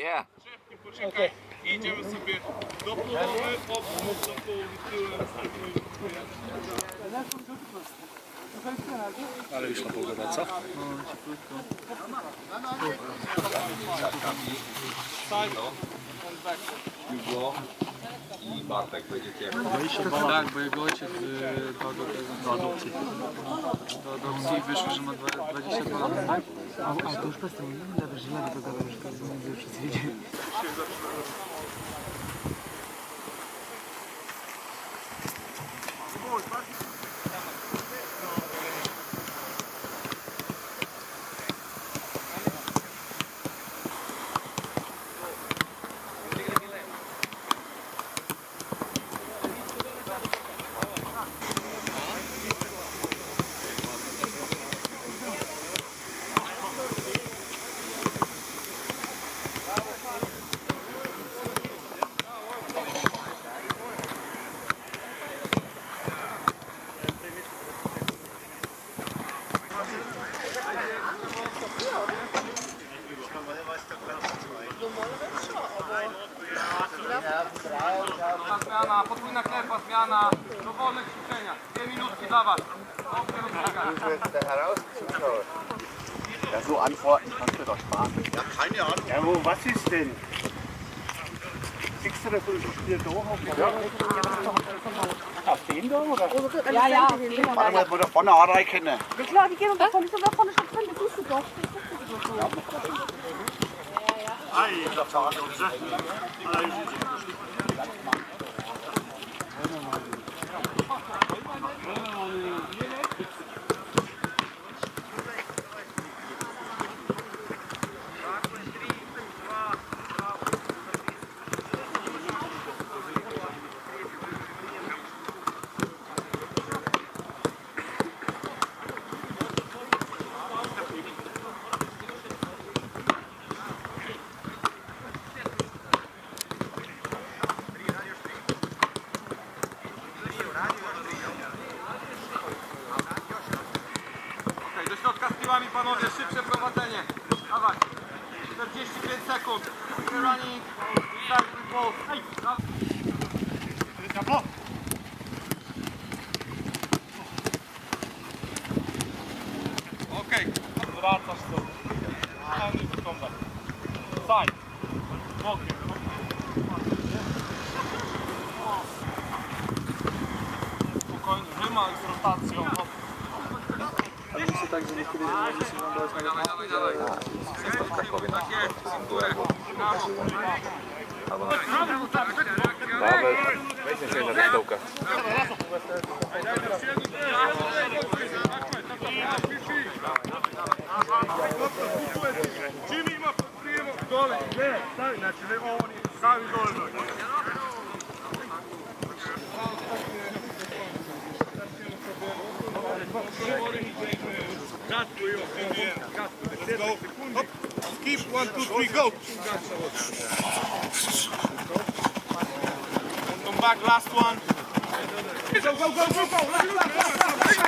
Yeah. I poczekaj. I idziemy sobie do połowy, obrót do połowy tyłem. Ale już na pogoda, co? Hugo i Bartek będziecie jak Tak, bo jego ojciec y, do, tego- Do adopcji. do adopcji i wyszło, że ma dwa- 22 lata, tak? A, a to już przestań, nie lewy, że lewy to gadał, że to nie wszyscy dowolne ćwiczenia. Dwie minutki dla was. Dobrze, rozbiegać. Ja, so Antworten kannst du doch sparen. Ja, keine Ahnung. Ja, wo, was ist denn? Sechs oder fünf Spiele durch auf der Auf den da oder? Ja, ja. Warte mal, wo der vorne anreichen. Ja klar, die gehen und davon ist da vorne schon drin, das siehst du doch. Das siehst du doch so. Alter Vater. Yeah. Środka z tyłami panowie, szybsze prowadzenie. Dawaj. 45 sekund. Running. Start with ball. Hej, dawaj. Okej. Wracasz sobie. A nie wygląda. Side. Bokiem. Spokojnie, wymal z rotacją. Widzicie tak, że niektórzy ludzie się nam dać na tak powiem, na singlu albo albo na Babel, weźmy się na wiadołkę. Čim ima prijemo dole, ne, stavi, znači ne, ovo nije, stavi dole dole. Noge. Kratko još, kratko. Let's go. Hop. Keep one, two, three, go. Come back, last one. Go, go, go, go, go.